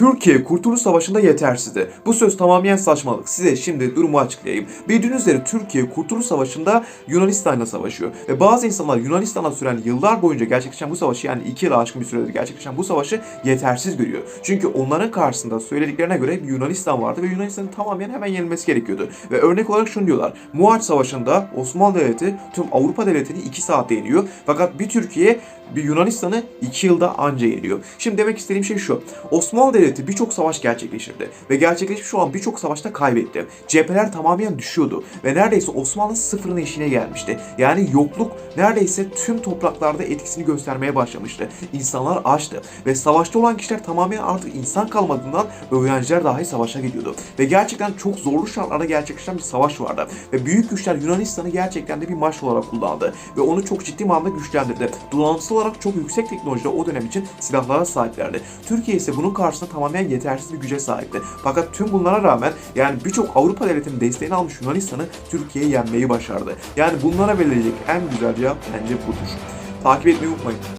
Türkiye Kurtuluş Savaşı'nda yetersizdi. Bu söz tamamen saçmalık. Size şimdi durumu açıklayayım. Bildiğiniz üzere Türkiye Kurtuluş Savaşı'nda Yunanistan'la savaşıyor. Ve bazı insanlar Yunanistan'a süren yıllar boyunca gerçekleşen bu savaşı yani iki yıl aşkın bir süredir gerçekleşen bu savaşı yetersiz görüyor. Çünkü onların karşısında söylediklerine göre bir Yunanistan vardı ve Yunanistan'ın tamamen hemen yenilmesi gerekiyordu. Ve örnek olarak şunu diyorlar. Muhaç Savaşı'nda Osmanlı Devleti tüm Avrupa devletini 2 saatte yeniyor. Fakat bir Türkiye bir Yunanistan'ı 2 yılda anca yeniyor. Şimdi demek istediğim şey şu. Osmanlı Devleti birçok savaş gerçekleştirdi. Ve gerçekleşmiş olan birçok savaşta kaybetti. Cepheler tamamen düşüyordu. Ve neredeyse Osmanlı sıfırın eşiğine gelmişti. Yani yokluk neredeyse tüm topraklarda etkisini göstermeye başlamıştı. İnsanlar açtı. Ve savaşta olan kişiler tamamen artık insan kalmadığından öğrenciler dahi savaşa gidiyordu. Ve gerçekten çok zorlu şartlarda gerçekleşen bir savaş vardı. Ve büyük güçler Yunanistan'ı gerçekten de bir maç olarak kullandı. Ve onu çok ciddi manada güçlendirdi. Donanımsal olarak çok yüksek teknolojide o dönem için silahlara sahiplerdi. Türkiye ise bunun karşısında tamamen yetersiz bir güce sahipti. Fakat tüm bunlara rağmen yani birçok Avrupa devletinin desteğini almış Yunanistan'ı Türkiye yenmeyi başardı. Yani bunlara verilecek en güzel cevap bence budur. Takip etmeyi unutmayın.